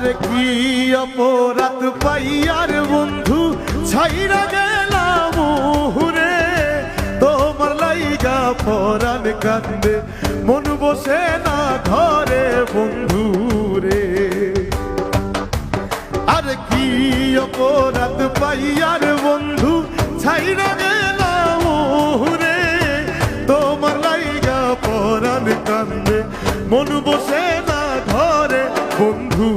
আরে কি অপরাধ পাইয়ার বন্ধু? ছাইরা গেলাম হুরে তোমার লাইগা পরাণ কান্দে। মন বসে না ঘরে বন্ধু রে আরে কি অপরাধ পাইয়ার বন্ধু? ছাইরা গেলাম হুরে তোমার লাইগা পরাণ কান্দে। মন বসে না ঘরে বন্ধু।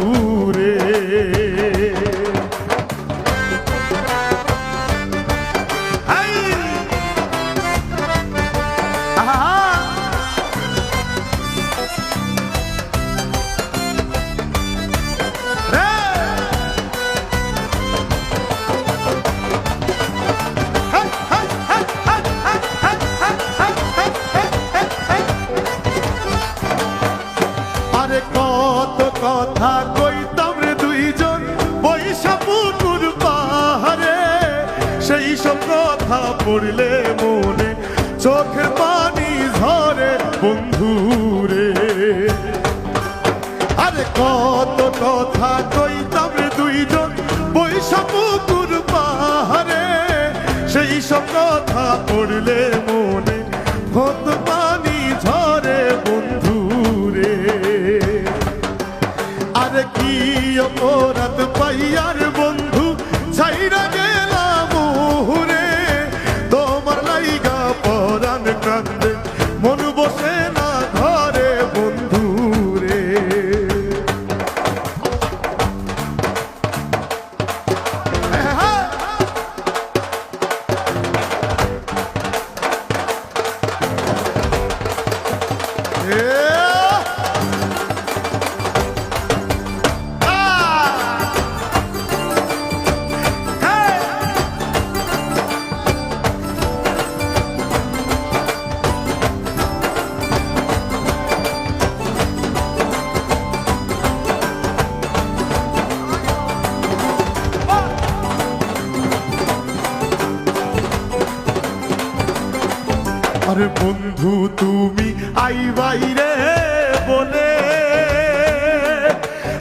সব কথা পড়লে মনে, চোখের পানি ঝরে বন্ধু রে আরে কত কথা কইতাম রে দুইজন পয়সা পুকুর পাহাড়ে। সেই সব কথা পড়লে মনে, কত পানি ঝরে বন্ধু রে আরে কি অপরাধ বন্ধু, তুমি আই বাইরে বলে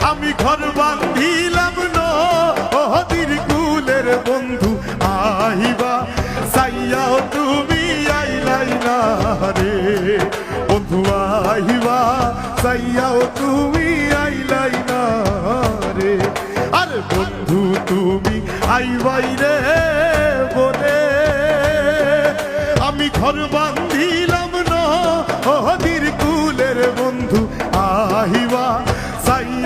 আমি ঘর বান্ধিলাম নদীর কুলের বন্ধু আইবা সাইয়াও তুমি আইলাই না রে। বন্ধু আইবা সাইয়াও তুমি আইলাই না রে। আরে বন্ধু, তুমি আইবাই রে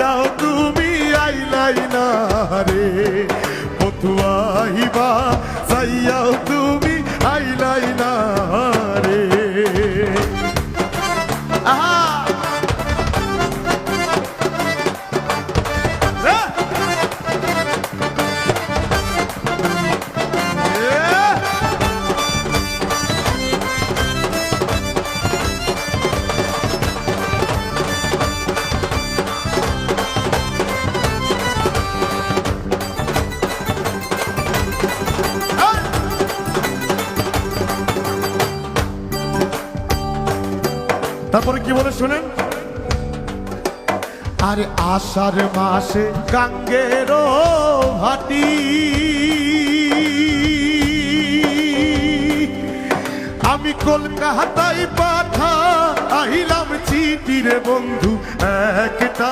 সাইয়াও তুমি আইলাই না রে তারপরে কি বলে শুনেন? আরে আষাঢ় মাসে গাঙ্গের ভাটি। আমি কলকাতায় পাঠা আহিলাম চিঠির বন্ধু, একটা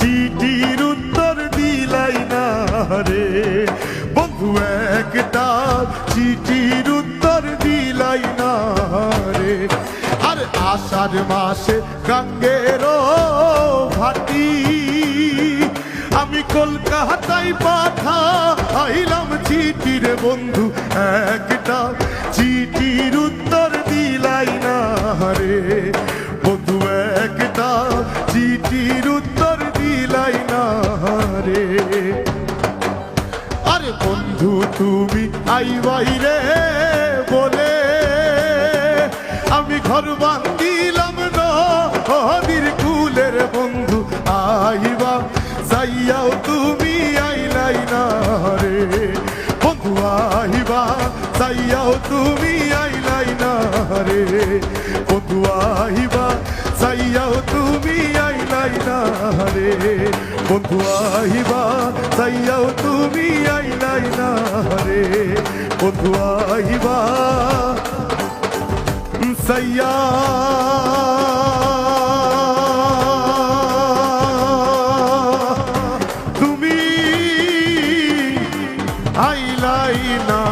চিঠির উত্তর দিলাই না রে। বন্ধু, একটা চিঠির আর আষাঢ় মাসে গাঙ্গের ভাটি আমি কলকাতায় পাঠা আইলাম চিঠির বন্ধু একটা। চিঠির উত্তর দিলাই না রে বন্ধু একটা। চিঠির উত্তর দিলাই না রে। আরে বন্ধু, তুমি আই বাইরে বলে আমি ঘর বান্দিলাম নদীর কুলের বন্ধু আইবা। যাইয়াও তুমি আইলাই না রে। বন্ধু আইবা। যাইয়াও তুমি আইলাই না রে। বন্ধু আইবা। যাইয়াও তুমি আইলাই না রে। বন্ধু আইবা। যাইয়াও তুমি আইলাই না রে। বন্ধু আইবা। সাইয়া তুমি আইলাই না